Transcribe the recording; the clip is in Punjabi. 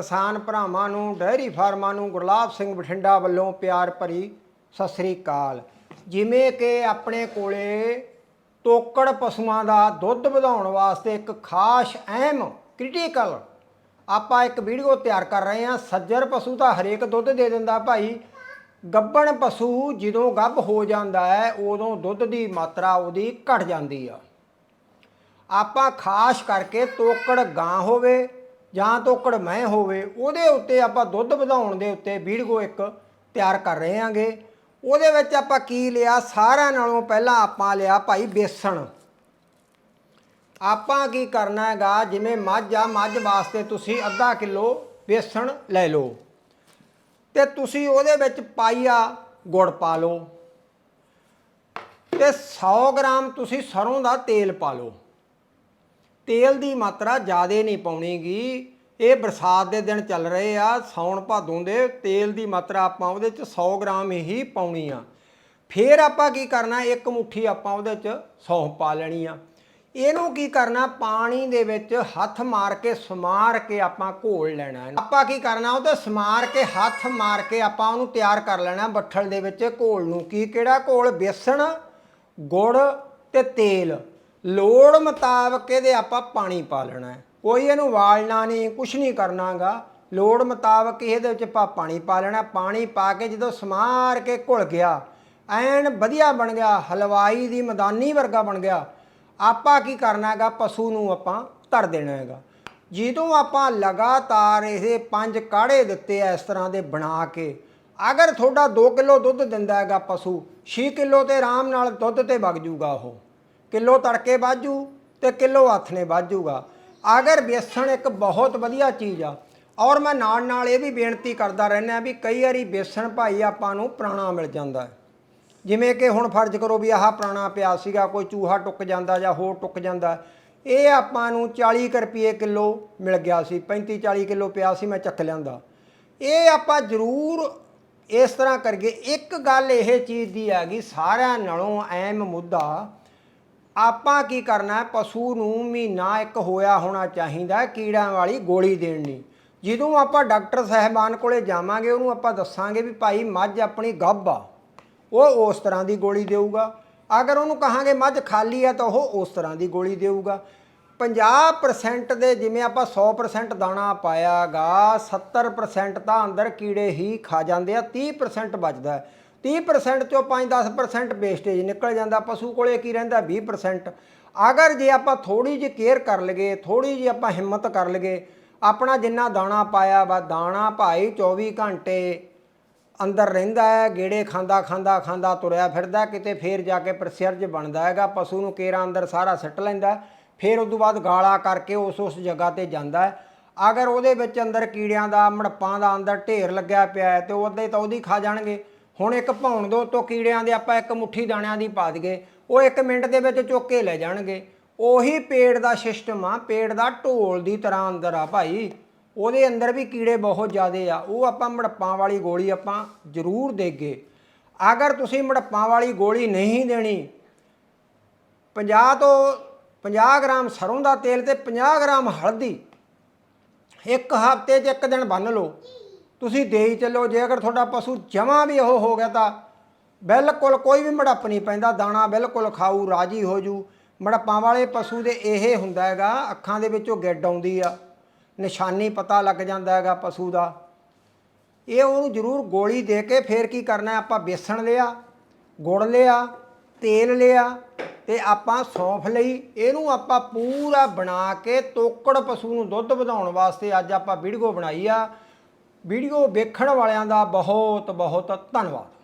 ਕਿਸਾਨ ਭਰਾਵਾਂ ਨੂੰ ਡੈਰੀ ਫਾਰਮਾਂ ਨੂੰ ਗੁਰਲਾਬ ਸਿੰਘ ਬਠਿੰਡਾ ਵੱਲੋਂ ਪਿਆਰ ਭਰੀ ਸਤਿ ਸ੍ਰੀ ਅਕਾਲ। ਜਿਵੇਂ ਕਿ ਆਪਣੇ ਕੋਲੇ ਤੋਕੜ ਪਸ਼ੂਆਂ ਦਾ ਦੁੱਧ ਵਧਾਉਣ ਵਾਸਤੇ ਇੱਕ ਖਾਸ ਅਹਿਮ ਕ੍ਰਿਟੀਕਲ ਆਪਾਂ ਇੱਕ ਵੀਡੀਓ ਤਿਆਰ ਕਰ ਰਹੇ ਹਾਂ। ਸੱਜਰ ਪਸ਼ੂ ਤਾਂ ਹਰੇਕ ਦੁੱਧ ਦੇ ਦਿੰਦਾ ਭਾਈ। ਗੱਬਣ ਪਸ਼ੂ ਜਦੋਂ ਗੱਭ ਹੋ ਜਾਂਦਾ ਹੈ, ਉਦੋਂ ਦੁੱਧ ਦੀ ਮਾਤਰਾ ਉਹਦੀ ਘਟ ਜਾਂਦੀ ਆ। ਆਪਾਂ ਖਾਸ ਕਰਕੇ ਤੋਕੜ ਗਾਂ ਹੋਵੇ ਜਾਂ ਤੋਕੜ ਮੈਂ ਹੋਵੇ, ਉਹਦੇ ਉੱਤੇ ਆਪਾਂ ਦੁੱਧ ਵਧਾਉਣ ਦੇ ਉੱਤੇ ਵੀਡੀਓ ਇੱਕ ਤਿਆਰ ਕਰ ਰਹੇ ਹਾਂਗੇ। ਉਹਦੇ ਵਿੱਚ ਆਪਾਂ ਕੀ ਲਿਆ? ਸਾਰਿਆਂ ਨਾਲੋਂ ਪਹਿਲਾਂ ਆਪਾਂ ਲਿਆ ਭਾਈ ਬੇਸਣ। ਆਪਾਂ ਕੀ ਕਰਨਾ ਹੈਗਾ? ਜਿਵੇਂ ਮੱਝ ਆ, ਮੱਝ ਵਾਸਤੇ ਤੁਸੀਂ ਅੱਧਾ ਕਿਲੋ ਬੇਸਣ ਲੈ ਲਓ। ਤੇ ਤੁਸੀਂ ਉਹਦੇ ਵਿੱਚ ਪਾਈਆ ਗੁੜ ਪਾ ਲਓ। ਤੇ 100 ਗ੍ਰਾਮ ਤੁਸੀਂ ਸਰੋਂ ਦਾ ਤੇਲ ਪਾ ਲਓ। ਤੇਲ ਦੀ ਮਾਤਰਾ ਜ਼ਿਆਦਾ ਨਹੀਂ ਪਾਉਣੀਗੀ। ਇਹ ਬਰਸਾਤ ਦੇ ਦਿਨ ਚੱਲ ਰਹੇ ਆ ਸੌਣ ਭਾਦੋਂ ਦੇ ਤੇਲ ਦੀ ਮਾਤਰਾ ਆਪਾਂ ਉਹਦੇ ਚ 100 ਗ੍ਰਾਮ ਹੀ ਪਾਉਣੀ ਆ। ਫਿਰ ਆਪਾਂ ਕੀ ਕਰਨਾ, ਇੱਕ ਮੁਠੀ ਆਪਾਂ ਉਹਦੇ ਚ ਸੌਂਫ ਪਾ ਲੈਣੀ ਆ। ਇਹਨੂੰ ਕੀ ਕਰਨਾ, ਪਾਣੀ ਦੇ ਵਿੱਚ ਹੱਥ ਮਾਰ ਕੇ, ਸਮਾਰ ਕੇ ਆਪਾਂ ਘੋਲ ਲੈਣਾ। ਆਪਾਂ ਕੀ ਕਰਨਾ ਉਹ ਤੇ ਸਮਾਰ ਕੇ, ਹੱਥ ਮਾਰ ਕੇ ਆਪਾਂ ਉਹਨੂੰ ਤਿਆਰ ਕਰ ਲੈਣਾ ਬੱਠਲ ਦੇ ਵਿੱਚ ਘੋਲ ਨੂੰ। ਕੀ ਕਿਹੜਾ ਘੋਲ? ਬੇਸਣ, ਗੁੜ ਤੇ ਤੇਲ। ਲੋੜ ਮੁਤਾਬਕ ਇਹਦੇ ਆਪਾਂ ਪਾਣੀ ਪਾ ਲੈਣਾ ਹੈ। ਕੋਈ ਇਹਨੂੰ ਵਾਲਣਾ ਨਹੀਂ, ਕੁਛ ਨਹੀਂ ਕਰਨਾਗਾ। ਲੋੜ ਮੁਤਾਬਕ ਇਹਦੇ ਵਿੱਚ ਆਪਾਂ ਪਾਣੀ ਪਾ ਲੈਣਾ। ਪਾਣੀ ਪਾ ਕੇ ਜਦੋਂ ਸਮਾਰ ਕੇ ਘੁਲ ਗਿਆ, ਐਨ ਵਧੀਆ ਬਣ ਗਿਆ, ਹਲਵਾਈ ਦੀ ਮਦਾਨੀ ਵਰਗਾ ਬਣ ਗਿਆ। ਆਪਾਂ ਕੀ ਕਰਨਾ ਹੈਗਾ ਪਸ਼ੂ ਨੂੰ ਆਪਾਂ ਧਰ ਦੇਣਾ ਹੈਗਾ। ਜਦੋਂ ਆਪਾਂ ਲਗਾਤਾਰ ਇਹ ਪੰਜ ਕਾੜੇ ਦਿੱਤੇ ਇਸ ਤਰ੍ਹਾਂ ਦੇ ਬਣਾ ਕੇ, ਅਗਰ ਤੁਹਾਡਾ 2 ਕਿਲੋ ਦੁੱਧ ਦਿੰਦਾ ਹੈਗਾ ਪਸ਼ੂ 6 ਕਿਲੋ ਤੇ ਆਰਾਮ ਨਾਲ ਦੁੱਧ ਤੇ ਵਗ ਜੂਗਾ ਉਹ। ਕਿਲੋ ਤੜਕੇ ਬਾਜੂ ਤੇ ਕਿਲੋ ਹੱਥ ਨੇ ਅਗਰ ਬੇਸਣ ਇੱਕ ਬਹੁਤ ਵਧੀਆ ਚੀਜ਼ ਆ। ਔਰ ਮੈਂ ਨਾਲ ਨਾਲ ਇਹ ਵੀ ਬੇਨਤੀ ਕਰਦਾ ਰਹਿੰਦਾ ਵੀ ਕਈ ਵਾਰੀ ਬੇਸਣ ਭਾਈ ਆਪਾਂ ਨੂੰ ਪੁਰਾਣਾ ਮਿਲ ਜਾਂਦਾ ਹੈ। ਜਿਵੇਂ ਕਿ ਹੁਣ ਫਰਜ਼ ਕਰੋ ਵੀ ਆਹ ਪੁਰਾਣਾ ਪਿਆ ਸੀਗਾ, ਕੋਈ ਚੂਹਾ ਟੁੱਕ ਜਾਂਦਾ ਜਾਂ ਹੋਰ ਟੁੱਕ ਜਾਂਦਾ। ਇਹ ਆਪਾਂ ਨੂੰ 40 ਕੁ ਰੁਪਏ ਕਿਲੋ ਮਿਲ ਗਿਆ ਸੀ 35 40 ਕਿਲੋ ਪਿਆ ਸੀ, ਮੈਂ ਚੱਕ ਲਿਆਂਦਾ। ਇਹ ਆਪਾਂ ਜ਼ਰੂਰ ਇਸ ਤਰ੍ਹਾਂ ਕਰੀਏ। ਇੱਕ ਗੱਲ ਇਹ ਚੀਜ਼ ਦੀ ਹੈਗੀ, ਸਾਰਿਆਂ ਨਾਲੋਂ ਅਹਿਮ ਮੁੱਦਾ ਆਪਾਂ ਕੀ ਕਰਨਾ? ਪਸ਼ੂ ਨੂੰ ਮਹੀਨਾ ਇੱਕ ਹੋਇਆ ਹੋਣਾ ਚਾਹੀਦਾ ਕੀੜਿਆਂ ਵਾਲੀ ਗੋਲੀ ਦੇਣ ਲਈ। ਜਦੋਂ ਆਪਾਂ ਡਾਕਟਰ ਸਾਹਿਬਾਨ ਕੋਲੇ ਜਾਵਾਂਗੇ, ਉਹਨੂੰ ਆਪਾਂ ਦੱਸਾਂਗੇ ਵੀ ਭਾਈ ਮੱਝ ਆਪਣੀ ਗੱਭ ਆ, ਉਹ ਉਸ ਤਰ੍ਹਾਂ ਦੀ ਗੋਲੀ ਦੇਊਗਾ। ਅਗਰ ਉਹਨੂੰ ਕਹਾਂਗੇ ਮੱਝ ਖਾਲੀ ਆ ਤਾਂ ਉਹ ਉਸ ਤਰ੍ਹਾਂ ਦੀ ਗੋਲੀ ਦੇਊਗਾ। 50% ਦੇ ਜਿਵੇਂ ਆਪਾਂ 100% ਦਾਣਾ ਪਾਇਆਗਾ 70% ਤਾਂ ਅੰਦਰ ਕੀੜੇ ਹੀ ਖਾ ਜਾਂਦੇ ਆ 30% ਬਚਦਾ 30% ਚੋਂ 5-10% ਵੇਸਟੇਜ ਨਿਕਲ ਜਾਂਦਾ, ਪਸ਼ੂ ਕੋਲੇ ਕੀ ਰਹਿੰਦਾ? 20% ਅਗਰ ਜੇ ਆਪਾਂ ਥੋੜੀ ਜਿਹੀ ਕੇਅਰ ਕਰ ਲਗੇ ਥੋੜੀ ਜਿਹੀ ਆਪਾਂ ਹਿੰਮਤ ਕਰ ਲਗੇ ਆਪਣਾ ਜਿੰਨਾ ਦਾਣਾ ਪਾਇਆ ਵਾ, ਦਾਣਾ ਭਾਈ 24 ਘੰਟੇ ਅੰਦਰ ਰਹਿੰਦਾ ਹੈ, ਗੇੜੇ ਖਾਂਦਾ ਖਾਂਦਾ ਖਾਂਦਾ ਤੁਰਿਆ ਫਿਰਦਾ, ਕਿਤੇ ਫੇਰ ਜਾ ਕੇ ਪ੍ਰਸਿਰਜ ਬਣਦਾ ਹੈਗਾ, ਪਸ਼ੂ ਨੂੰ ਕੇਰਾ ਅੰਦਰ ਸਾਰਾ ਸਿੱਟ ਲੈਂਦਾ, ਫਿਰ ਉਸ ਤੋਂ ਬਾਅਦ ਗਾਲਾ ਕਰਕੇ ਉਸ ਉਸ ਜਗ੍ਹਾ ਤੇ ਜਾਂਦਾ ਹੈ। ਅਗਰ ਉਹਦੇ ਵਿੱਚ ਅੰਦਰ ਕੀੜਿਆਂ ਦਾ, ਮੜਪਾਂ ਦਾ ਅੰਦਰ ਢੇਰ ਲੱਗਿਆ ਪਿਆ ਹੈ, ਤੇ ਉਹਦੇ ਤਾਂ ਉਹਦੀ ਖਾ ਜਾਣਗੇ। ਹੁਣ ਇੱਕ ਭੌਣ ਦੋ ਤੋਂ ਕੀੜਿਆਂ ਦੇ ਆਪਾਂ ਇੱਕ ਮੁੱਠੀ ਦਾਣਿਆਂ ਦੀ ਪਾ ਦਈਏ, ਉਹ ਇੱਕ ਮਿੰਟ ਦੇ ਵਿੱਚ ਚੁੱਕ ਕੇ ਲੈ ਜਾਣਗੇ। ਉਹੀ ਪੇਟ ਦਾ ਸਿਸਟਮ ਆ ਪੇਟ ਦਾ ਢੋਲ ਦੀ ਤਰ੍ਹਾਂ ਅੰਦਰ ਆ ਭਾਈ। ਉਹਦੇ ਅੰਦਰ ਵੀ ਕੀੜੇ ਬਹੁਤ ਜ਼ਿਆਦੇ ਆ, ਉਹ ਆਪਾਂ ਮੜੱਪਾਂ ਵਾਲੀ ਗੋਲੀ ਆਪਾਂ ਜ਼ਰੂਰ ਦੇਗੇ। ਅਗਰ ਤੁਸੀਂ ਮੜਪਾਂ ਵਾਲੀ ਗੋਲੀ ਨਹੀਂ ਦੇਣੀ 50 ਤੋਂ 50 ਗ੍ਰਾਮ ਸਰੋਂ ਦਾ ਤੇਲ ਤੇ 50 ਗ੍ਰਾਮ ਹਲਦੀ, ਇੱਕ ਹਫ਼ਤੇ 'ਚ ਇੱਕ ਦਿਨ ਬੰਨ ਲਓ। ਤੁਸੀਂ ਦੇਈ ਚੱਲੋ ਜੇ ਅਗਰ ਤੁਹਾਡਾ ਪਸ਼ੂ ਜਮਾ ਵੀ ਉਹ ਹੋ ਗਿਆ ਤਾਂ ਬਿਲਕੁਲ ਕੋਈ ਵੀ ਮੜੱਪ ਨਹੀਂ ਪੈਂਦਾ, ਦਾਣਾ ਬਿਲਕੁਲ ਖਾਊ, ਰਾਜੀ ਹੋ ਜੂ। ਮੜੱਪਾਂ ਵਾਲੇ ਪਸ਼ੂ ਦੇ ਇਹ ਹੁੰਦਾ ਹੈਗਾ, ਅੱਖਾਂ ਦੇ ਵਿੱਚੋਂ ਗਿੱਡ ਆਉਂਦੀ ਆ, ਨਿਸ਼ਾਨੀ ਪਤਾ ਲੱਗ ਜਾਂਦਾ ਹੈਗਾ ਪਸ਼ੂ ਦਾ। ਇਹ ਉਹਨੂੰ ਜ਼ਰੂਰ ਗੋਲੀ ਦੇ ਕੇ ਫੇਰ ਕੀ ਕਰਨਾ, ਆਪਾਂ ਬੇਸਣ ਲਿਆ, ਗੁੜ ਲਿਆ, ਤੇਲ ਲਿਆ ਤੇ ਆਪਾਂ ਸੌਂਫ ਲਈ। ਇਹਨੂੰ ਆਪਾਂ ਪੂਰਾ ਬਣਾ ਕੇ ਤੋਕੜ ਪਸ਼ੂ ਨੂੰ ਦੁੱਧ ਵਧਾਉਣ ਵਾਸਤੇ ਅੱਜ ਆਪਾਂ ਵੀਡੀਓ ਬਣਾਈ ਆ। ਵੀਡੀਓ ਵੇਖਣ ਵਾਲਿਆਂ ਦਾ ਬਹੁਤ ਬਹੁਤ ਧੰਨਵਾਦ।